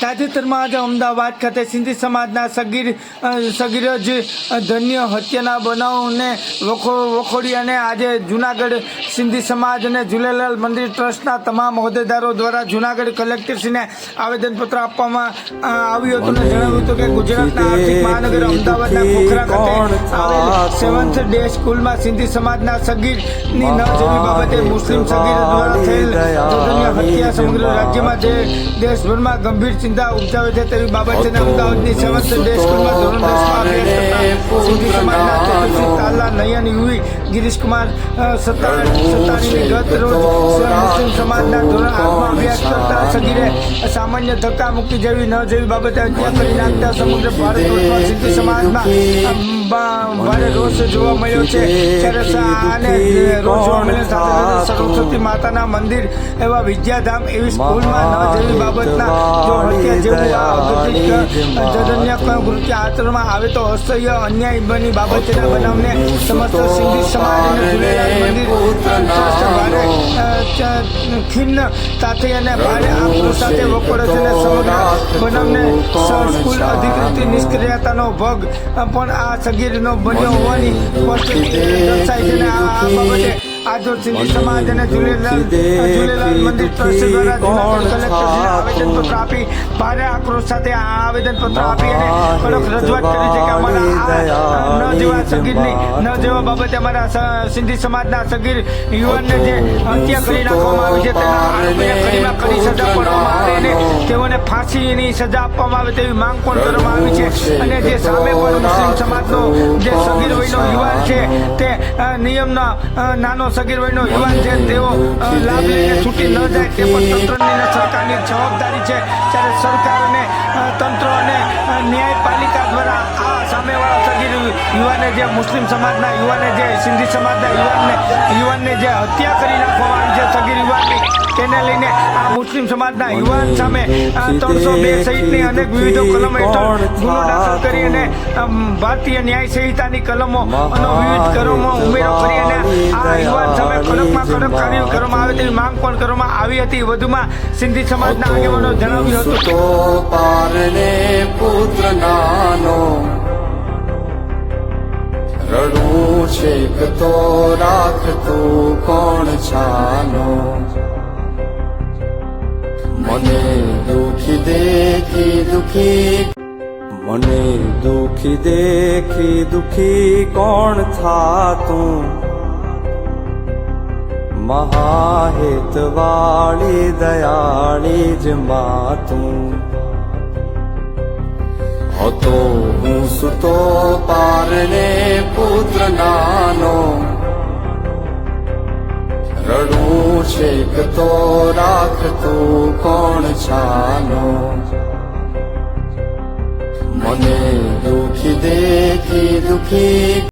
તાજેતરમાં આજે અમદાવાદ ખાતે સિંધી સમાજના સગીર સગીરજ ધન્ય હત્યાના બનાવને વખો વખોડી અને આજે જુનાગઢ સિંધી સમાજ અને ઝૂલેલાલ મંદિર ટ્રસ્ટના તમામ હોદ્દેદારો દ્વારા જુનાગઢ કલેક્ટરશ્રીને આવેદનપત્ર આપવામાં આવ્યું હતું અને જણાવ્યું હતું કે ગુજરાતના આર્થિક મહાનગર અમદાવાદના ખોખરા ખાતે સેવન્થ ડે સ્કૂલમાં સિંધી સમાજના સગીરની ન જેવી બાબતે મુસ્લિમ સગીર દ્વારા થયેલ હત્યા સમગ્ર રાજ્યમાં જે દેશભરમાં ગંભીર ચિંતા ઉપજાવે છે તેવી બાબત છે અમદાવાદની સેવન્થ ડે સ્કૂલમાં ધોરણ દસમાં અભ્યાસ કરતા સિંધી સમાજના તેજસ્વી તાલા નયન યુવી ગિરીશકુમાર સત્તાણીની ગત રોજ મુસ્લિમ સમાજના ધોરણ આઠમાં અભ્યાસ કરતા સગીરે સામાન્ય ધક્કા મુક્તિ જેવી ન જેવી બાબતે હત્યા કરી નાખતા સમગ્ર ભારત સિંધી સમાજમાં રોષ જોવા મળ્યો છે. સરસ્વતી માતાના મંદિર એવા વિદ્યાધામ એવી સ્કૂલમાં આવે તો અસહ્ય અન્યાય બની બાબત બનાવને સમસ્ત સિંધી ખિન્ન સાથે અને ભારે આંખો સાથે વખોડે છે અને સમગ્ર બનાવને સ્કૂલ અધિકૃતિ નિષ્ક્રિયતાનો ભોગ. પણ આ સગીરનો બન્યો હોવાની પરિસ્થિતિ દર્શાય છે આ આ બાબતે આજો સિંધી સમાજ અને ઝૂલેલાલ ઝૂલેલાલ મંદિર ટ્રસ્ટ દ્વારા કલેક્ટરશ્રીને આવેદનપત્ર આપી ભારે આક્રોશ સાથે આ આવેદનપત્ર આપી અને કડક રજૂઆત કરી છે કે અમારા ન જેવા સગીરની ન જેવા બાબતે અમારા સિંધી સમાજના સગીર યુવાનને જે હત્યા કરી નાખવામાં આવી છે તેના આરોપીને કડીમાં કડી સજા આપવામાં આવે અને તેઓને ફાંસીની સજા આપવામાં આવે તેવી માંગ પણ કરવામાં આવી છે. અને જે સામે પણ મુસ્લિમ સમાજનો જે સગીર વયનો યુવાન છે તે નિયમનો નાનો સગીર વયનો યુવાન છે, તેઓ લાભ લઈને છૂટી ન જાય તે પણ તંત્રની સરકારની જવાબદારી છે. ત્યારે સરકાર અને તંત્ર અને ન્યાયપાલિકા દ્વારા આ સગીર યુવાને જે મુસ્લિમ સમાજના યુવાને જે સિંધી સમાજના યુવાનને યુવાનને જે હત્યા કરી નાખવામાં છે સગીર યુવાનની, તેને લઈને આ મુસ્લિમ સમાજના યુવાન સામે ત્રણસો બે સહિતની અનેક વિવિધો કલમ હેઠળ ગુનો દાખલ કરી અને ભારતીય ન્યાય સંહિતાની કલમો અને વિવિધ કલમો ઉમેરો કરી અને આ યુવાન સામે કડકમાં કડક કાર્ય કરવામાં આવે તેવી માંગ પણ કરવામાં આવી હતી. વધુમાં સિંધી સમાજના આગેવાનો જણાવ્યું હતું. પુત્ર નાનો છેક તો રાખતું કોણ છાનો મને દુખી દેખી દુખી મને દુખી દેખી દુખી કોણ થાતું? મહાહિતવાળી દયાળી જ માતું. હતો હું સુતો પારને પુત્ર નાનો. રડું છેક તો રાખતું કોણ છાનો? મને દુખી દેખી દુખી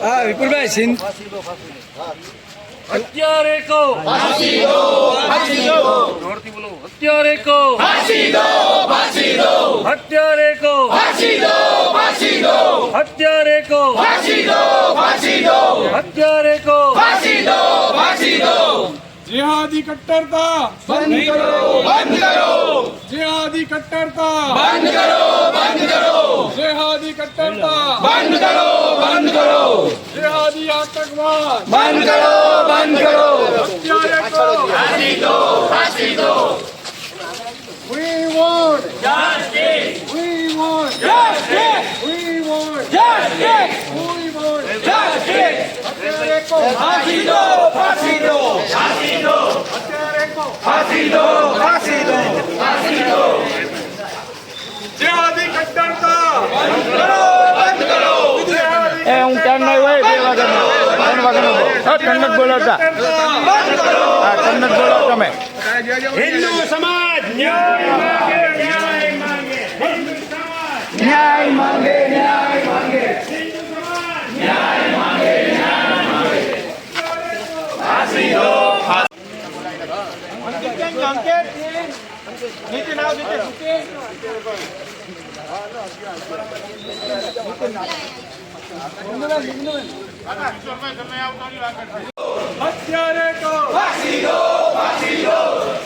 હા વિપુલભાઈ સિંધ. હત્યારે કો ફાંસી દો ફાંસી દો જોરથી બોલો. હત્યારે કો ફાંસી દો ફાંસી દો હત્યારે કો ફાંસી દો ફાંસી દો હત્યારે કો ફાંસી દો ફાંસી દો હત્યારે કો ફાંસી દો ફાંસી દો जिहादी कट्टरता बंद करो बंद करो जिहादी कट्टरता बंद करो बंद करो जिहादी कट्टरता बंद करो बंद करो जिहादी आतंकवाद बंद करो बंद करो हत्यारे को फांसी दो फांसी दो We want justice. We want justice. We want justice. ફાંસી દો ફાંસી દો ફાંસી દો ફાંસી દો ફાંસી દો ફાંસી દો જેહાદી કટ્ટરતા બંધ કરો બંધ કરો. એ હું ક્યાં નહીં હોય બે વાગ્યાનો. ત્રણ વાગ્યાનો. હા તમને જ બોલાવતા હા તમને જ બોલાવ તમે. હિન્દુ સમાજ ન્યાય માંગે ન્યાય માંગે ન્યાય અત્યારે તો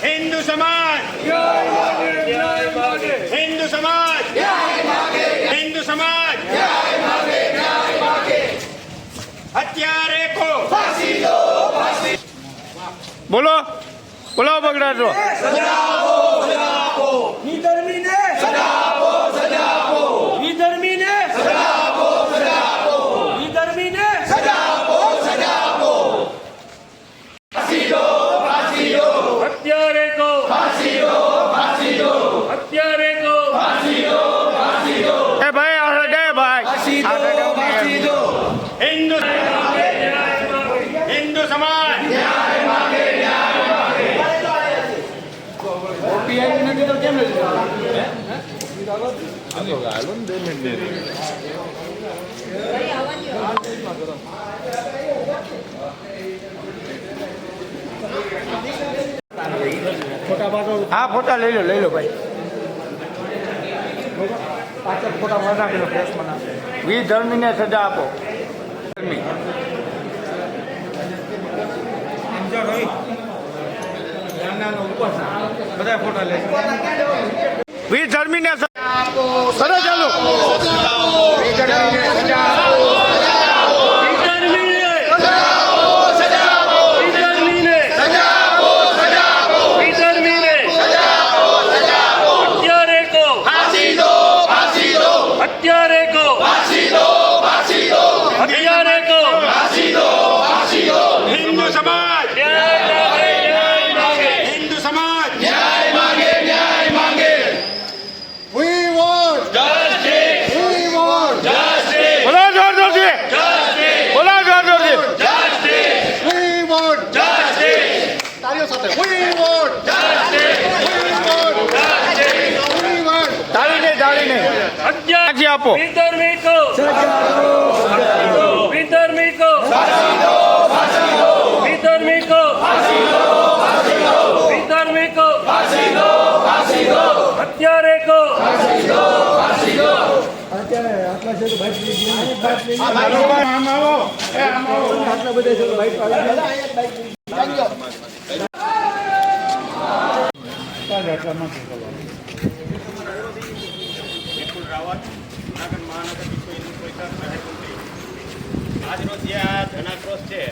હિન્દુ સમાજ બોલો બોલો બગડાટો. હિન્દુ સમાજ. હિન્દુ સમાજ. હા, ફોટા લઈ લો લઈ લો ભાઈ. પાછળ ફોટા બનાવી લો ફ્રેશમાં વી ધર્મીને સજા આપો. ધર્મી. સમજો બધા ફોટા લે વિથ ધર્મીને સરસ ચાલો. చెప్పు అట్లా పెట్టేసారు బయట అట్లా మాట్లాడారు જૂનાગઢ વિશ્વ હિન્દુ આજનો જે આ જનાક્રોશ છે,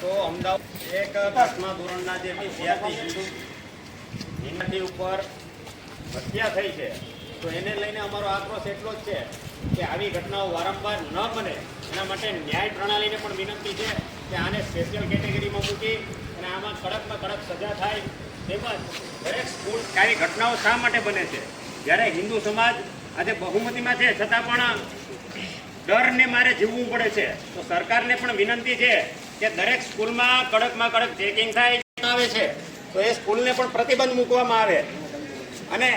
તો અમદાવાદ એક દસમા ધોરણના જે વિદ્યાર્થી હિન્દુ હિન્દી ઉપર હત્યા થઈ છે. તો એને લઈને અમારો આક્રોશ એટલો જ છે કે આવી ઘટનાઓ વારંવાર ન બને. એના માટે ન્યાય પ્રણાલીને પણ વિનંતી છે કે આને સ્પેશિયલ કેટેગરીમાં મૂકી અને આમાં કડકમાં કડક સજા થાય તેમજ દરેક સ્કૂલ આવી ઘટનાઓ શા માટે બને છે? જ્યારે હિન્દુ સમાજ આજે બહુમતીમાં છે, છતાં પણ ડરને મારે જીવવું પડે છે. તો સરકારને પણ વિનંતી છે કે દરેક સ્કૂલમાં કડકમાં કડક ચેકિંગ થાય આવે છે. તો એ સ્કૂલને પણ પ્રતિબંધ મૂકવામાં આવે. અને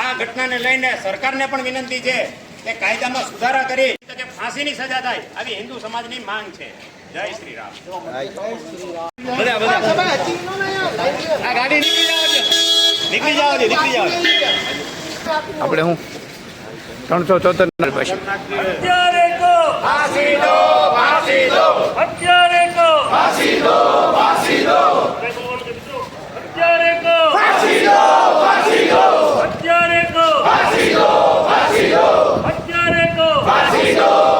આ ઘટનાને લઈને સરકારને પણ વિનંતી છે કે કાયદામાં સુધારા કરી કે ફાંસીની સજા થાય આવી હિન્દુ સમાજની માંગ છે. જય શ્રી રામ. નીકળી જાવ નીકળી જાવ આપણે હું? ત્રણસો ચોતેર પછી. ફાંસી દો ફાંસી દો હત્યારે કો ફાંસી દો ફાંસી દો હત્યારે કો ફાંસી દો ફાંસી દો હત્યારે કો ફાંસી દો ફાંસી દો હત્યારે કો ફાંસી દો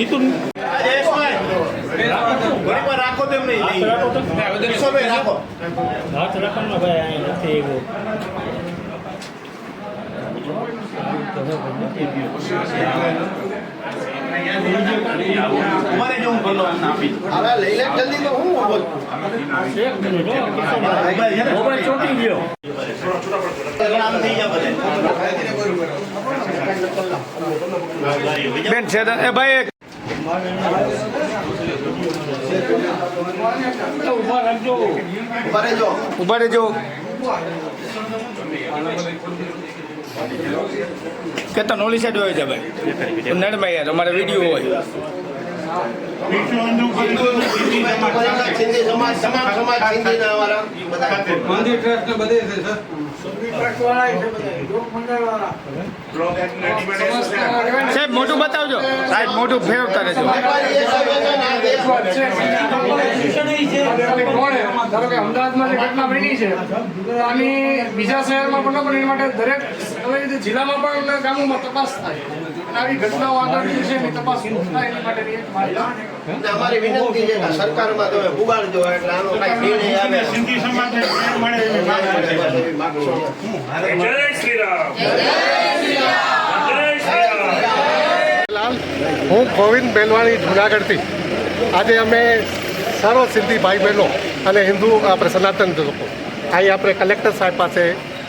itu ઘણી રાખો રાખો. હાથ રાખવામાં ભાઈ અહીં નથી એવું. તમારે જો હું ભલો. આપી હવે લઈ લે જલ્દી તો હું બોલ? એક મિનિટ મોબાઈલ ચોંટી ગયો. બેન છે એ ભાઈ એક ઊભા રહેજો. ઊભા કે તો નોલી સાઈડ હોય છે ભાઈ. નડમાં યાર, અમારે વીડિયો હોય. મંદિર ટ્રસ્ટ બધે છે બધા સાહેબ મોટું બતાવજો. સાહેબ મોટું ફેરવતા રહેજો. ધારો કે અમદાવાદમાં ઘટના બની છે અને બીજા શહેરમાં પણ માટે દરેક જિલ્લામાં પણ ગામોમાં તપાસ થાય. આવી ઘટનાઓ આગળ છે એની તપાસ એની માટેની એક માહિતી અમારી વિનંતી છે કે સરકારમાં તમે પુગાડજો એટલે આનો કઈ નિર્ણય આવે. સિંધી સમાજને મળે એવી માંગ છે. એવી માગણી છે. જય શ્રી રામ જય શ્રી રામ હું ગોવિંદ બેલવાણી જુનાગઢથી. આજે અમે સર્વ સિંધી ભાઈ બહેનો અને હિન્દુ આપણે સનાતન લોકો. અહીં આપણે કલેક્ટર સાહેબ પાસે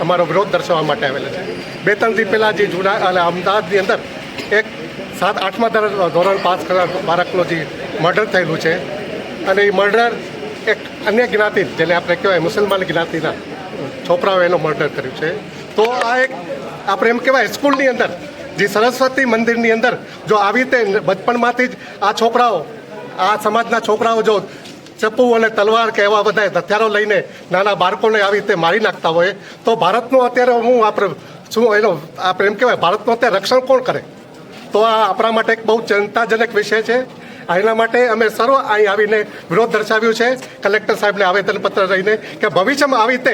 અમારો વિરોધ દર્શાવવા માટે આવેલા છે. બે ત્રણ દી પહેલાં જે જૂના અને અમદાવાદની અંદર એક સાત આઠમા ધોરણ પાસ કરનાર બાળકનું જે મર્ડર થયેલું છે. અને એ મર્ડર એક અન્ય જ્ઞાતિ, જેને આપણે કહેવાય મુસલમાન જ્ઞાતિના છોકરાઓએ એનો મર્ડર કર્યું છે. તો આ એક આપણે એમ કહેવાય સ્કૂલની અંદર, જે સરસ્વતી મંદિરની અંદર, જો આવી રીતે બચપણમાંથી જ આ છોકરાઓ, આ સમાજના છોકરાઓ જો ચપ્પુ અને તલવાર કે એવા બધા હથિયારો લઈને નાના બાળકોને આવી રીતે મારી નાખતા હોય, તો ભારતનું અત્યારે હું આપણે શું એનો આપણે એમ કહેવાય ભારતનું અત્યારે રક્ષણ કોણ કરે? તો આ આપણા માટે એક બહુ ચિંતાજનક વિષય છે. આ એના માટે અમે સર્વ અહીં આવીને વિરોધ દર્શાવ્યું છે. કલેક્ટર સાહેબને આવેદનપત્ર રહીને કે ભવિષ્યમાં આવી રીતે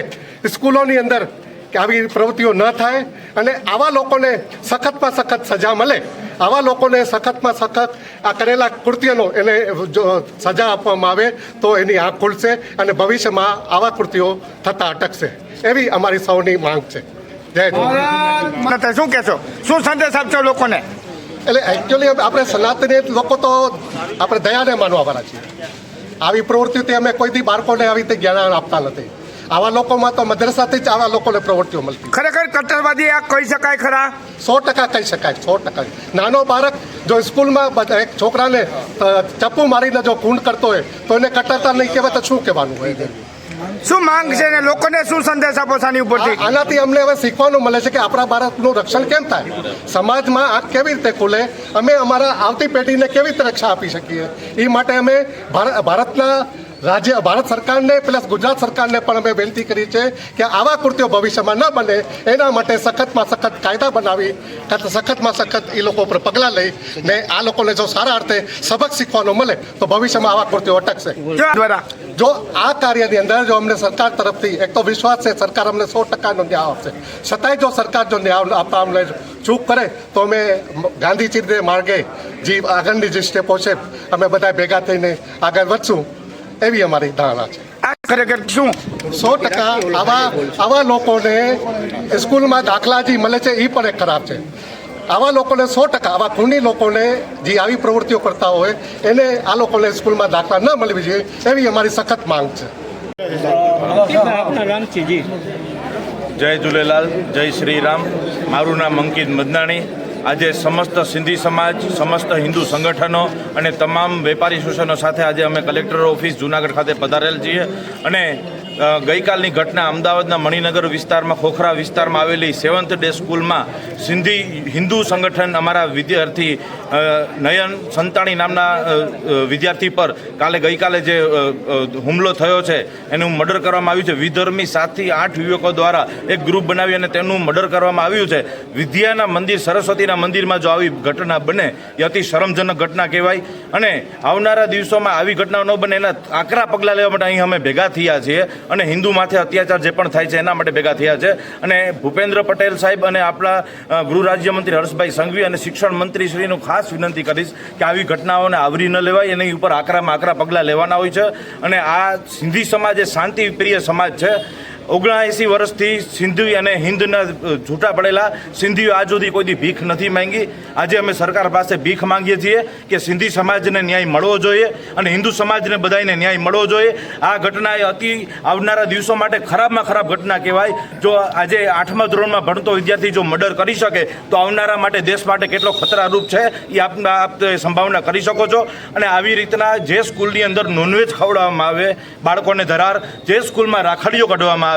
સ્કૂલોની અંદર કે આવી પ્રવૃત્તિઓ ન થાય અને આવા લોકોને સખતમાં સખત સજા મળે. આવા લોકોને સખતમાં સખત આ કરેલા કૃત્યનો એને જો સજા આપવામાં આવે તો એની આંખ ખુલશે અને ભવિષ્યમાં આવા કૃત્યો થતાં અટકશે. એવી અમારી સૌની માંગ છે. જય શું કહેશો? શું સંદેશ આપશો લોકોને? એટલે એકચ્યુઅલી આપણે સનાતની લોકો તો આપણે દયાને માનવાવાળા છીએ. આવી પ્રવૃત્તિથી અમે કોઈ દી બાળકોને આવી રીતે જ્ઞાન આપતા નથી. આવા લોકોમાં તો મદ્રસાથી જ આવા લોકોને પ્રવૃત્તિઓ મળતી. ખરેખર કટ્ટરવાદી આ કહી શકાય ખરા? સો ટકા કહી શકાય સો ટકા. નાનો બાળક જો સ્કૂલમાં એક છોકરાને ચપ્પુ મારીને જો કુંડ કરતો હોય તો એને કટ્ટરતા નહીં કહેવાય તો શું કહેવાનું હોય? શું માંગ છે ને લોકોને શું સંદેશ આપો સાની ઉપરથી? આનાથી અમને હવે શીખવાનું મળે છે કે આપણા ભારતનું રક્ષણ કેમ થાય? સમાજમાં આ કેવી રીતે ખુલે? અમે અમારા આવતી પેઢીને કેવી રીતે રક્ષા આપી શકીએ? એ માટે અમે ભારત ભારતના રાજ્ય ભારત સરકારને પ્લસ ગુજરાત સરકારને પણ અમે વિનંતી કરી છે કે આવા કૃત્યો ભવિષ્યમાં ન બને. એના માટે સખતમાં સખત કાયદા બનાવી કાં સખતમાં સખત એ લોકો પર પગલાં લઈ ને આ લોકોને જો સારા અર્થે સબક શીખવાનો મળે તો ભવિષ્યમાં આવા કૃત્યો અટકશે. જો દ્વારા. જો આ કાર્યની અંદર જો અમને સરકાર તરફથી એક તો વિશ્વાસ છે સરકાર અમને સો ટકાનો ન્યાય આપશે. છતાંય જો સરકાર જો ન્યાય આપવા અમને ચૂક કરે તો અમે ગાંધીજીને માર્ગે જે આગળની જે સ્ટેપો છે અમે બધા ભેગા થઈને આગળ વધશું. એવી અમારી ધારણા છે. આ ખરેખર શું? સો ટકા આવા આવા લોકોને સ્કૂલમાં દાખલા જે મળે છે એ પણ એક ખરાબ છે. આવા લોકોને સો ટકા આવા ખૂની લોકોને જે આવી પ્રવૃત્તિઓ કરતા હોય એને આ લોકોને સ્કૂલમાં દાખલા ન મળવી જોઈએ એવી અમારી સખત માંગ છે. જય ઝૂલેલાલ જય શ્રી રામ મારું નામ અંકિત મદનાણી. આજે સમસ્ત સિંધી સમાજ, સમસ્ત હિન્દુ સંગઠનો અને તમામ વેપારી એસોસિએશનો સાથે આજે અમે કલેક્ટર ઓફિસ જુનાગઢ ખાતે પધારેલ છીએ. અને ગઈકાલની ઘટના અમદાવાદના મણિનગર વિસ્તારમાં, ખોખરા વિસ્તારમાં આવેલી સેવન્થ ડે સ્કૂલમાં સિંધી હિન્દુ સંગઠન અમારા વિદ્યાર્થી નયન સંતાણી નામના વિદ્યાર્થી પર કાલે ગઈકાલે જે હુમલો થયો છે, એનું મર્ડર કરવામાં આવ્યું છે. વિધર્મી સાતથી આઠ યુવકો દ્વારા એક ગ્રુપ બનાવી અને તેનું મર્ડર કરવામાં આવ્યું છે. વિદ્યાના મંદિર, સરસ્વતીના મંદિરમાં જો આવી ઘટના બને, એ અતિ શરમજનક ઘટના કહેવાય. અને આવનારા દિવસોમાં આવી ઘટનાઓ ન બને, એના આકરા પગલાં લેવા માટે અહીં અમે ભેગા થયા છીએ. અને હિન્દુ માથે અત્યાચાર જે પણ થાય છે, એના માટે ભેગા થયા છે. અને ભૂપેન્દ્ર પટેલ સાહેબ અને આપણા ગૃહ રાજ્યમંત્રી હર્ષભાઈ સંઘવી અને શિક્ષણ મંત્રી શ્રીનું ખાસ વિનંતી કરીશ કે આવી ઘટનાઓને આવરી ન લેવાય, એની ઉપર આકરામાં આકરા પગલાં લેવાના હોય છે. અને આ સિંધી સમાજ એ શાંતિ પ્રિય સમાજ છે. ઓગણએંસી વર્ષથી સિંધી અને હિન્દના છૂટા પડેલા સિંધીઓ આજ સુધી કોઈથી ભીખ નથી માંગી. આજે અમે સરકાર પાસે ભીખ માંગીએ છીએ કે સિંધી સમાજને ન્યાય મળવો જોઈએ અને હિન્દુ સમાજને બધાને ન્યાય મળવો જોઈએ. આ ઘટના એ અતિ આવનારા દિવસો માટે ખરાબમાં ખરાબ ઘટના કહેવાય. જો આજે આઠમા ધોરણમાં ભણતો વિદ્યાર્થી જો મર્ડર કરી શકે, તો આવનારા માટે દેશ માટે કેટલો ખતરારૂપ છે એ આપના આપ સંભાવના કરી શકો છો. અને આવી રીતના જે સ્કૂલની અંદર નોનવેજ ખવડાવવામાં આવે, બાળકોને ધરાર, જે સ્કૂલમાં રાખડીઓ કાઢવામાં આવે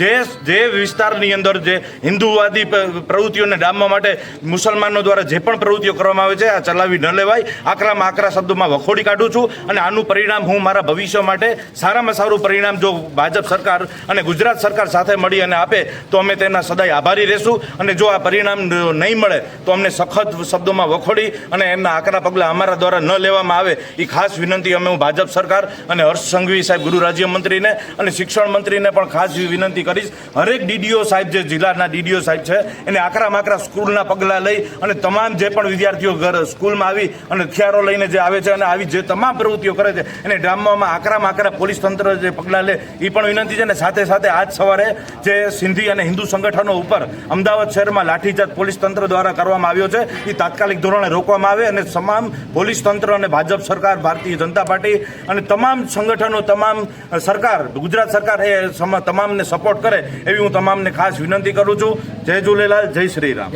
જે જે વિસ્તારની અંદર જે હિન્દુવાદી પ્રવૃત્તિઓને ડામવા માટે મુસલમાનો દ્વારા જે પણ પ્રવૃત્તિઓ કરવામાં આવે છે, આ ચલાવી ન લેવાય. આકરામાં આકરા શબ્દોમાં વખોડી કાઢું છું અને આનું પરિણામ હું મારા ભવિષ્ય માટે સારામાં સારું પરિણામ જો ભાજપ સરકાર અને ગુજરાત સરકાર સાથે મળી અને આપે, તો અમે તેના સદાય આભારી રહેશું. અને જો આ પરિણામ નહીં મળે, તો અમને સખત શબ્દોમાં વખોડી અને એમના આકરા પગલાં અમારા દ્વારા ન લેવામાં આવે. એ ખાસ વિનંતી અમે હું ભાજપ સરકાર અને હર્ષ સંઘવી સાહેબ ગૃહ રાજ્યમંત્રીને અને શિક્ષણ મંત્રીને પણ ખાસ વિનંતી કરીશ. હરેક ડીડીઓ સાહેબ જે જિલ્લાના ડીડીઓ સાહેબ છે, એને આકરા માકરા સ્કૂલના પગલાં લઈ અને તમામ જે પણ વિદ્યાર્થીઓ ઘર સ્કૂલમાં આવી અને હથિયારો લઈને જે આવે છે અને આવી જે તમામ પ્રવૃત્તિઓ કરે છે, એને ડામવામાં આકરા માકરા પોલીસ તંત્ર જે પગલાં લે એ પણ વિનંતી છે ને સાથે સાથે આજ સવારે જે સિંધી અને હિન્દુ સંગઠનો ઉપર અમદાવાદ શહેરમાં લાઠીચાર્જ પોલીસ તંત્ર દ્વારા કરવામાં આવ્યો છે એ તાત્કાલિક ધોરણે રોકવામાં આવે અને તમામ પોલીસ તંત્ર અને ભાજપ સરકાર, ભારતીય જનતા પાર્ટી અને તમામ સંગઠનો, તમામ સરકાર, ગુજરાત સરકાર એ સમ- તમામને સપોર્ટ કરે એવી હું તમામને ખાસ વિનંતી કરું છું. જય ઝૂલેલાલ જય શ્રી રામ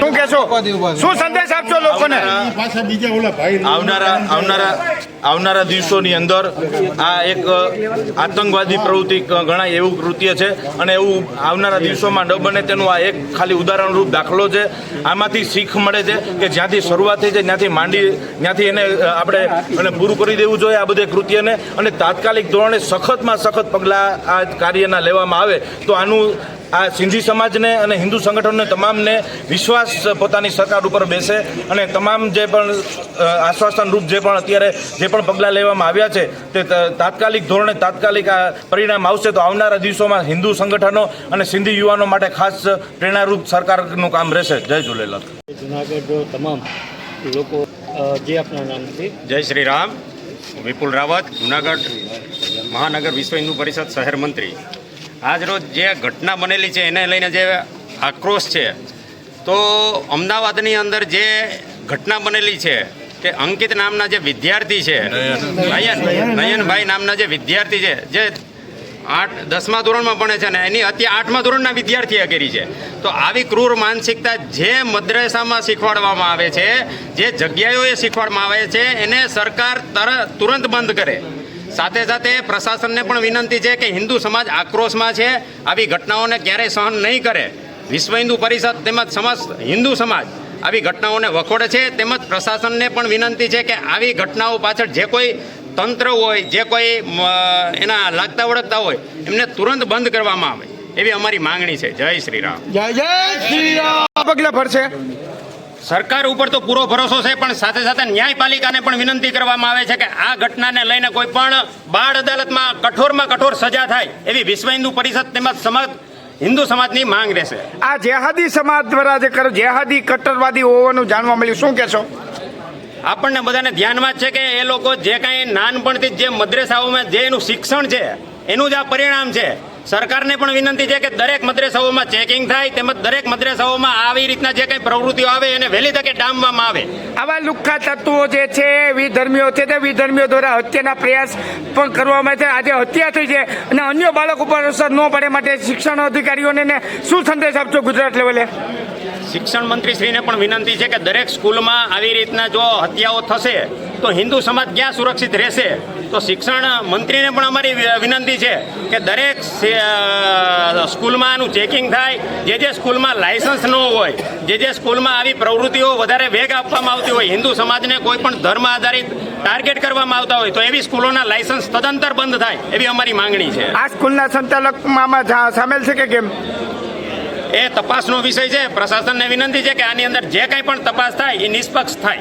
શું કહેશો? શું સંદેશ આપશો લોકોને? આવનારા આવનારા આવનારા દિવસોની અંદર આ એક આતંકવાદી પ્રવૃત્તિ ગણાય એવું કૃત્ય છે અને એવું આવનારા દિવસોમાં ન બને તેનું આ એક ખાલી ઉદાહરણરૂપ દાખલો છે. આમાંથી શીખ મળે છે કે જ્યાંથી શરૂઆત થઈ છે ત્યાંથી માંડી ત્યાંથી એને આપણે એને પૂરું કરી દેવું જોઈએ આ બધે કૃત્યને. અને તાત્કાલિક ધોરણે સખતમાં સખત પગલાં આ કાર્યના લેવામાં આવે તો આનું આ સિંધી સમાજને અને હિન્દુ સંગઠનને તમામને વિશ્વાસ પોતાની સરકાર ઉપર બેસે અને તમામ જે પણ આશ્વાસનરૂપ રૂપ જે પણ અત્યારે જે પણ પગલાં લેવામાં આવ્યા છે તે તાત્કાલિક ધોરણે તાત્કાલિક આ પરિણામ આવશે તો આવનારા દિવસોમાં હિન્દુ સંગઠનો અને સિંધી યુવાનો માટે ખાસ પ્રેરણારૂપ સરકારનું કામ રહેશે. જય ઝૂલેલાલ. જુનાગઢ તમામ લોકો જે આપના નામ છે. જય શ્રી રામ. વિપુલ રાવત જુનાગઢ મહાનગર વિશ્વ હિન્દુ પરિષદ શહેર મંત્રી. આજરોજ જે ઘટના બનેલી છે એને લઈને જે આક્રોશ છે તો અમદાવાદની અંદર જે ઘટના બનેલી છે તે અંકિત નામના જે વિદ્યાર્થી છે નયન નયનભાઈ નામના જે વિદ્યાર્થી છે જે આઠ, દસમા ધોરણમાં ભણે છે ને એની હત્યા આઠમા ધોરણના વિદ્યાર્થીએ કરી છે. તો આવી ક્રૂર માનસિકતા જે મદ્રેસામાં શીખવાડવામાં આવે છે, જે જગ્યાઓએ શીખવાડવામાં આવે છે, એને સરકાર તરત તુરંત બંધ કરે. સાથે સાથે પ્રશાસનને પણ વિનંતી છે કે હિન્દુ સમાજ આક્રોશમાં છે, આવી ઘટનાઓને ક્યારેય સહન નહીં કરે. વિશ્વ હિન્દુ પરિષદ તેમજ સમાજ, હિન્દુ સમાજ આવી ઘટનાઓને વખોડે છે. તેમજ પ્રશાસનને પણ વિનંતી છે કે આવી ઘટનાઓ પાછળ જે કોઈ તંત્ર હોય જે કોઈ એના લાગતા વળગતા હોય એમને તુરંત બંધ કરવામાં આવે. એવી અમારી માંગણી છે. જય શ્રી રામ. જય જય શ્રી રામ. પગલા ભરશે સરકાર ઉપર તો પૂરો ભરોસો છે પણ સાથે સાથે ન્યાયપાલિકાને પણ વિનંતી કરવામાં આવે છે કે આ ઘટનાને લઈને કોઈ પણ બાળ અદાલતમાં કઠોરમાં કઠોર સજા થાય એવી વિશ્વ હિન્દુ પરિષદ તેમજ સમાજ હિન્દુ સમાજની માંગ રહેશે. આ જેહાદી સમાજ દ્વારા જે કરો જેહાદી કટ્ટરવાદી હોવાનું જાણવા મળ્યું. શું કહેશો? આપણને બધાને ધ્યાનમાં છે કે એ લોકો જે કાંઈ નાનપણથી જે મદ્રેસાઓમાં જે એનું શિક્ષણ છે, એનું જ આ પરિણામ છે. સરકારને પણ વિનંતી છે કે દરેક મદ્રેસાઓમાં ચેકિંગ થાય, તેમજ દરેક મદ્રેસાઓમાં આવી રીતના જે કંઈ પ્રવૃત્તિઓ આવે એને વહેલી તકે ડામવામાં આવે. આવા લુખ્ખા તત્વો જે છે, વિધર્મીઓ છે તે વિધર્મીઓ દ્વારા હત્યાના પ્રયાસ પણ કરવામાં છે. આજે હત્યા થઈ છે અને અન્ય બાળક ઉપર અસર ન પડે માટે શિક્ષણ અધિકારીઓને શું સંદેશ આપશો ગુજરાત લેવલે? શિક્ષણ મંત્રીશ્રીને પણ વિનંતી છે કે દરેક સ્કૂલમાં આવી રીતના જો હત્યાઓ થશે, તો હિન્દુ સમાજ ક્યાં સુરક્ષિત રહેશે? તો શિક્ષણ મંત્રીને પણ અમારી વિનંતી છે કે દરેક સ્કૂલમાં આનું ચેકિંગ થાય. જે જે સ્કૂલમાં લાયસન્સ ન હોય, જે જે સ્કૂલમાં આવી પ્રવૃત્તિઓ વધારે વેગ આપવામાં આવતી હોય, હિન્દુ સમાજને કોઈ પણ ધર્મ આધારિત ટાર્ગેટ કરવામાં આવતા હોય, તો એવી સ્કૂલોના લાયસન્સ તદંતર બંધ થાય, એવી અમારી માંગણી છે. આ સ્કૂલના સંચાલકમાં સામેલ છે કે કેમ? એ તપાસનો વિષય છે. પ્રશાસનને વિનંતી છે કે આની અંદર જે કંઈ પણ તપાસ થાય, એ નિષ્પક્ષ થાય.